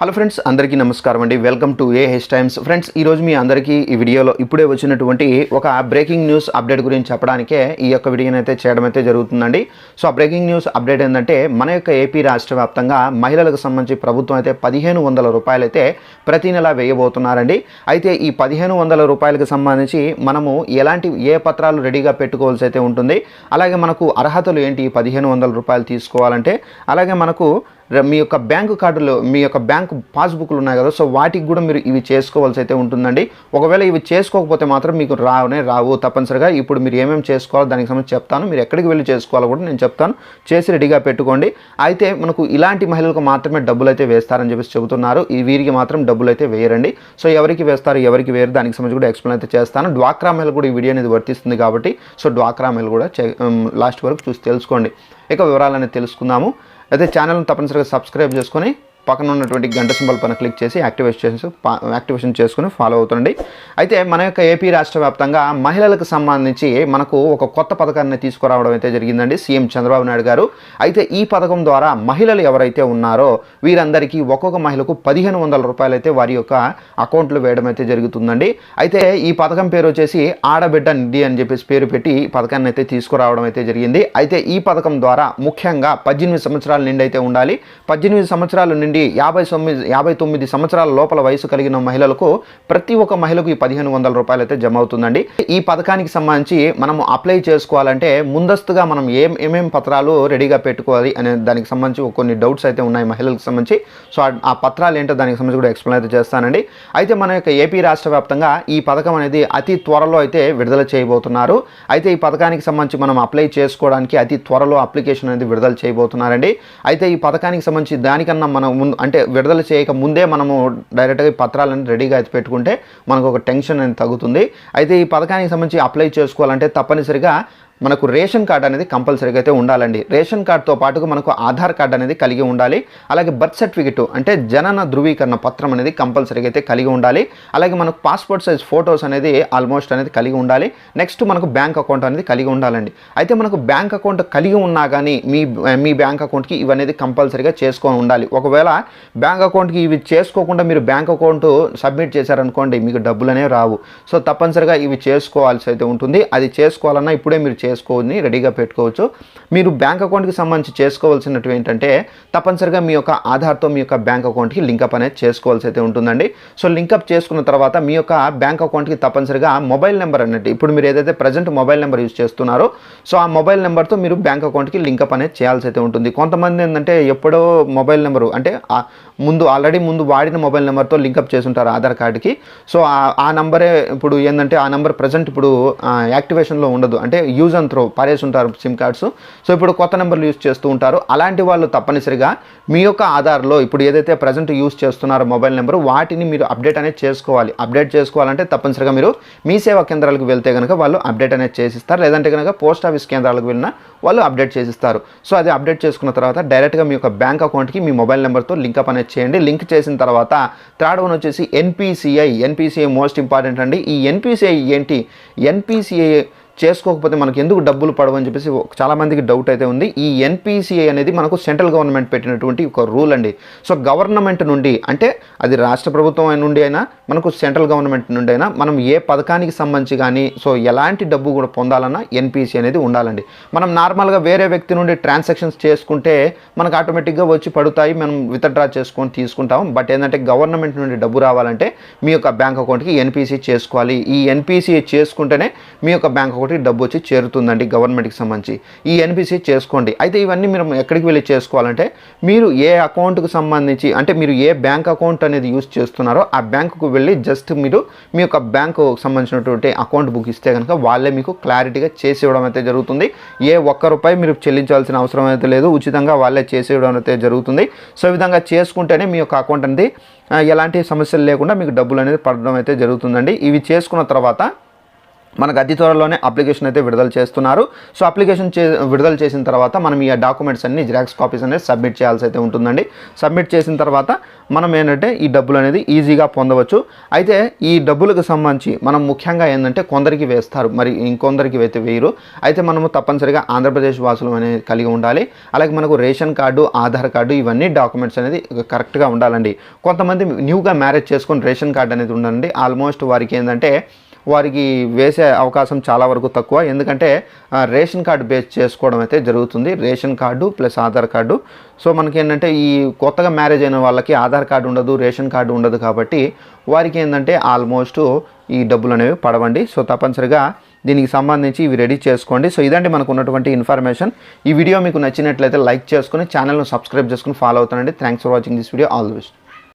Hello friends అందరికీ నమస్కారం అండి. Welcome to A H times. Friends ఈరోజు మీ అందరికీ ఈ వీడియోలో ఇప్పుడే వచ్చినటువంటి ఒక బ్రేకింగ్ న్యూస్ అప్డేట్ గురించి చెప్పడానికే ఈ యొక్క వీడియోని అయితే చేయడం అయితే జరుగుతుందండి. సో ఆ బ్రేకింగ్ న్యూస్ అప్డేట్ ఏంటంటే మన యొక్క ఏపీ రాష్ట్ర వ్యాప్తంగా మహిళలకు సంబంధించి ప్రభుత్వం అయితే పదిహేను వందల రూపాయలు అయితే ప్రతి నెల వేయబోతున్నారండి. అయితే ఈ పదిహేను వందల రూపాయలకు సంబంధించి మనము ఎలాంటి ఏ పత్రాలు రెడీగా పెట్టుకోవాల్సి అయితే ఉంటుంది. అలాగే మనకు అర్హతలు ఏంటి ఈ పదిహేను వందల రూపాయలు తీసుకోవాలంటే అలాగే మనకు మీ యొక్క బ్యాంకు కార్డులో మీ యొక్క బ్యాంకు పాస్బుక్లు ఉన్నాయి కదా సో వాటికి కూడా మీరు ఇవి చేసుకోవాల్సి అయితే ఉంటుందండి. ఒకవేళ ఇవి చేసుకోకపోతే మాత్రం మీకు రావనే రావు తప్పనిసరిగా. ఇప్పుడు మీరు ఏమేమి చేసుకోవాలో దానికి సంబంధించి చెప్తాను. మీరు ఎక్కడికి వెళ్ళి చేసుకోవాలో కూడా నేను చెప్తాను. చేసి రెడీగా పెట్టుకోండి. అయితే మనకు ఇలాంటి మహిళలకు మాత్రమే డబ్బులు అయితే వేస్తారని చెప్పేసి చెబుతున్నారు. ఈ వీరికి మాత్రం డబ్బులు అయితే వేయరండి. సో ఎవరికి వేస్తారు ఎవరికి వేయరు దానికి సంబంధించి కూడా ఎక్స్ప్లెయిన్ అయితే చేస్తాను. డ్వాక్రా మహిళ కూడా ఈ వీడియో అనేది వర్తిస్తుంది కాబట్టి సో డ్వాక్రా మహిళ కూడా లాస్ట్ వరకు చూసి తెలుసుకోండి. ఇక వివరాలు అనేది తెలుసుకుందాము. అయితే ఛానల్ని తప్పనిసరిగా సబ్స్క్రైబ్ చేసుకొని పక్కన ఉన్నటువంటి గంట సింబల్ పైన క్లిక్ చేసి యాక్టివేట్ చేసి యాక్టివేషన్ చేసుకుని ఫాలో అవుతుండండి. అయితే మన యొక్క ఏపీ రాష్ట్ర వ్యాప్తంగా మహిళలకు సంబంధించి మనకు ఒక కొత్త పథకాన్ని తీసుకురావడం అయితే జరిగిందండి సీఎం చంద్రబాబు నాయుడు గారు. అయితే ఈ పథకం ద్వారా మహిళలు ఎవరైతే ఉన్నారో వీరందరికీ ఒక్కొక్క మహిళకు పదిహేను వందల రూపాయలు అయితే వారి యొక్క అకౌంట్లో వేయడం అయితే జరుగుతుందండి. అయితే ఈ పథకం పేరు వచ్చేసి ఆడబిడ్డ నిధి అని చెప్పేసి పేరు పెట్టి పథకాన్ని అయితే తీసుకురావడం అయితే జరిగింది. అయితే ఈ పథకం ద్వారా ముఖ్యంగా పద్దెనిమిది సంవత్సరాల నిండి అయితే ఉండాలి. పద్దెనిమిది సంవత్సరాల నుండి యాభై తొమ్మిది యాభై తొమ్మిది సంవత్సరాల లోపల వయసు కలిగిన మహిళలకు ప్రతి ఒక్క మహిళకు ఈ పదిహేను వందల రూపాయలు అయితే జమ అవుతుందండి. ఈ పథకానికి సంబంధించి మనం అప్లై చేసుకోవాలంటే ముందస్తుగా మనం ఏం ఏమేం పత్రాలు రెడీగా పెట్టుకోవాలి అనే దానికి సంబంధించి కొన్ని డౌట్స్ అయితే ఉన్నాయి మహిళలకు సంబంధించి. సో ఆ- ఆ పత్రాలు ఏంటో దానికి సంబంధించి కూడా ఎక్స్ప్లెయిన్ అయితే చేస్తానండి. అయితే మన యొక్క ఏపీ రాష్ట్ర వ్యాప్తంగా ఈ పథకం అనేది అతి త్వరలో అయితే విడుదల చేయబోతున్నారు. అయితే ఈ పథకానికి సంబంధించి మనం అప్లై చేసుకోవడానికి అతి త్వరలో అప్లికేషన్ అనేది విడుదల చేయబోతున్నారండి. అయితే ఈ పథకానికి సంబంధించి దానికన్నా మనం ముందు అంటే విడుదల చేయక ముందే మనము డైరెక్ట్గా ఈ పత్రాలను రెడీగా అయితే పెట్టుకుంటే మనకు ఒక టెన్షన్ అనేది తగ్గుతుంది. అయితే ఈ పథకానికి సంబంధించి అప్లై చేసుకోవాలంటే తప్పనిసరిగా మనకు రేషన్ కార్డ్ అనేది కంపల్సరీగా అయితే ఉండాలండి. రేషన్ కార్డ్తో పాటుగా మనకు ఆధార్ కార్డ్ అనేది కలిగి ఉండాలి. అలాగే బర్త్ సర్టిఫికెట్ అంటే జనన ధృవీకరణ పత్రం అనేది కంపల్సరీగా అయితే కలిగి ఉండాలి. అలాగే మనకు పాస్పోర్ట్ సైజ్ ఫొటోస్ అనేది ఆల్మోస్ట్ అనేది కలిగి ఉండాలి. నెక్స్ట్ మనకు బ్యాంక్ అకౌంట్ అనేది కలిగి ఉండాలండి. అయితే మనకు బ్యాంక్ అకౌంట్ కలిగి ఉన్నా కానీ మీ మీ బ్యాంక్ అకౌంట్కి ఇవనేది కంపల్సరీగా చేసుకొని ఉండాలి. ఒకవేళ బ్యాంక్ అకౌంట్కి ఇవి చేసుకోకుండా మీరు బ్యాంక్ అకౌంట్ సబ్మిట్ చేశారనుకోండి మీకు డబ్బులు అనేవి రావు. సో తప్పనిసరిగా ఇవి చేసుకోవాల్సి అయితే ఉంటుంది. అది చేసుకోవాలన్నా ఇప్పుడే మీరు చేసుకొని రెడీగా పెట్టుకోవచ్చు. మీరు బ్యాంక్ అకౌంట్కి సంబంధించి చేసుకోవాల్సినవి ఏంటంటే తప్పనిసరిగా మీ యొక్క ఆధార్తో మీ యొక్క బ్యాంక్ అకౌంట్కి లింకప్ అనేది చేసుకోవాల్సి అయితే ఉంటుందండి. సో లింకప్ చేసుకున్న తర్వాత మీ యొక్క బ్యాంక్ అకౌంట్కి తప్పనిసరిగా మొబైల్ నెంబర్ అన్నట్టు ఇప్పుడు మీరు ఏదైతే ప్రజెంట్ మొబైల్ నెంబర్ యూజ్ చేస్తున్నారో సో ఆ మొబైల్ నెంబర్తో మీరు బ్యాంక్ అకౌంట్కి లింకప్ అనేది చేయాల్సి అయితే ఉంటుంది. కొంతమంది ఏంటంటే ఎప్పుడో మొబైల్ నెంబరు అంటే ముందు ఆల్రెడీ ముందు వాడిన మొబైల్ నెంబర్తో లింకప్ చేసి ఉంటారు ఆధార్ కార్డుకి. సో ఆ- ఆ నంబరే ఇప్పుడు ఏంటంటే ఆ నెంబర్ ప్రజెంట్ ఇప్పుడు యాక్టివేషన్లో ఉండదు. అంటే యూజ్ అండ్ త్రో పారేసుంటారు సిమ్ కార్డ్స్. సో ఇప్పుడు కొత్త నెంబర్లు యూజ్ చేస్తూ ఉంటారు. అలాంటి వాళ్ళు తప్పనిసరిగా మీ యొక్క ఆధార్లో ఇప్పుడు ఏదైతే ప్రజెంట్ యూజ్ చేస్తున్నారో మొబైల్ నెంబర్ వాటిని మీరు అప్డేట్ అనేది చేసుకోవాలి. అప్డేట్ చేసుకోవాలంటే తప్పనిసరిగా మీరు మీ సేవా కేంద్రాలకు వెళ్తే కనుక వాళ్ళు అప్డేట్ అనేది చేసిస్తారు. లేదంటే కనుక పోస్ట్ ఆఫీస్ కేంద్రాలకు వెళ్ళినా వాళ్ళు అప్డేట్ చేసిస్తారు. సో అది అప్డేట్ చేసుకున్న తర్వాత డైరెక్ట్గా మీ యొక్క బ్యాంక్ అకౌంట్కి మీ మొబైల్ నెంబర్తో లింకప్ అనేది చేయండి. లింక్ చేసిన తర్వాత థర్డ్ వన్ వచ్చేసి ఎన్పిసిఐ. ఎన్పిసిఐ మోస్ట్ ఇంపార్టెంట్ అండి. ఈ ఎన్పిసిఐ ఏంటి? ఎన్పిసిఐ చేసుకోకపోతే మనకి ఎందుకు డబ్బులు పడవని చెప్పేసి చాలామందికి డౌట్ అయితే ఉంది. ఈ ఎన్పిసిఐ అనేది మనకు సెంట్రల్ గవర్నమెంట్ పెట్టినటువంటి ఒక రూల్ అండి. సో గవర్నమెంట్ నుండి అంటే అది రాష్ట్ర ప్రభుత్వం నుండి అయినా మనకు సెంట్రల్ గవర్నమెంట్ నుండి అయినా మనం ఏ పథకానికి సంబంధించి కానీ సో ఎలాంటి డబ్బు కూడా పొందాలన్నా ఎన్పిసి అనేది ఉండాలండి. మనం నార్మల్గా వేరే వ్యక్తి నుండి ట్రాన్సాక్షన్స్ చేసుకుంటే మనకు ఆటోమేటిక్గా వచ్చి పడుతాయి. మనం విత్డ్రా చేసుకొని తీసుకుంటాం. బట్ ఏంటంటే గవర్నమెంట్ నుండి డబ్బు రావాలంటే మీ యొక్క బ్యాంక్ అకౌంట్కి ఎన్పిసి చేసుకోవాలి. ఈ ఎన్పిసి చేసుకుంటేనే మీ యొక్క బ్యాంక్ అకౌంట్ ఒకటి డబ్బు వచ్చి చేరుతుందండి గవర్నమెంట్కి సంబంధించి. ఈ ఎన్పిసి చేసుకోండి. అయితే ఇవన్నీ మీరు ఎక్కడికి వెళ్ళి చేసుకోవాలంటే మీరు ఏ అకౌంట్కు సంబంధించి అంటే మీరు ఏ బ్యాంక్ అకౌంట్ అనేది యూస్ చేస్తున్నారో ఆ బ్యాంకుకు వెళ్ళి జస్ట్ మీరు మీ యొక్క బ్యాంకు సంబంధించినటువంటి అకౌంట్ బుక్ ఇస్తే కనుక వాళ్ళే మీకు క్లారిటీగా చేసి ఇవ్వడం అయితే జరుగుతుంది. ఏ ఒక్క రూపాయి మీరు చెల్లించాల్సిన అవసరం అయితే లేదు. ఉచితంగా వాళ్ళే చేసి ఇవ్వడం అయితే జరుగుతుంది. సో ఈ విధంగా చేసుకుంటేనే మీ యొక్క అకౌంట్ అనేది ఎలాంటి సమస్యలు లేకుండా మీకు డబ్బులు అనేది పడడం అయితే జరుగుతుందండి. ఇవి చేసుకున్న తర్వాత మనకు అతి త్వరలోనే అప్లికేషన్ అయితే విడుదల చేస్తున్నారు. సో అప్లికేషన్ చే విడుదల చేసిన తర్వాత మనం ఈ డాక్యుమెంట్స్ అన్ని జిరాక్స్ కాపీస్ అనేది సబ్మిట్ చేయాల్సి అయితే ఉంటుందండి. సబ్మిట్ చేసిన తర్వాత మనం ఏంటంటే ఈ డబ్బులు అనేది ఈజీగా పొందవచ్చు. అయితే ఈ డబ్బులకు సంబంధించి మనం ముఖ్యంగా ఏంటంటే కొందరికి వేస్తారు. మరి ఇంకొందరికి అయితే వేయరు. అయితే మనము తప్పనిసరిగా ఆంధ్రప్రదేశ్ వాసులు అనేది కలిగి ఉండాలి. అలాగే మనకు రేషన్ కార్డు ఆధార్ కార్డు ఇవన్నీ డాక్యుమెంట్స్ అనేది కరెక్ట్గా ఉండాలండి. కొంతమంది న్యూగా మ్యారేజ్ చేసుకొని రేషన్ కార్డు అనేది ఉండాలండి. ఆల్మోస్ట్ వారికి ఏంటంటే వారికి వేసే అవకాశం చాలా వరకు తక్కువ. ఎందుకంటే రేషన్ కార్డు బేస్ చేసుకోవడం అయితే జరుగుతుంది. Ration card plus Aadhaar card. So మనకి ఏంటంటే ఈ కొత్తగా మ్యారేజ్ అయిన వాళ్ళకి ఆధార్ కార్డు ఉండదు రేషన్ కార్డు ఉండదు కాబట్టి వారికి ఏంటంటే ఆల్మోస్ట్ ఈ డబ్బులు అనేవి పడవండి. సో తప్పనిసరిగా దీనికి సంబంధించి ఇవి రెడీ చేసుకోండి. సో ఇదండి మనకు ఉన్నటువంటి ఇన్ఫర్మేషన్. ఈ వీడియో మీకు నచ్చినట్లయితే లైక్ చేసుకుని ఛానల్ను సబ్స్క్రైబ్ చేసుకుని ఫాలో అవుతానండి. Thanks for watching this video. All the best.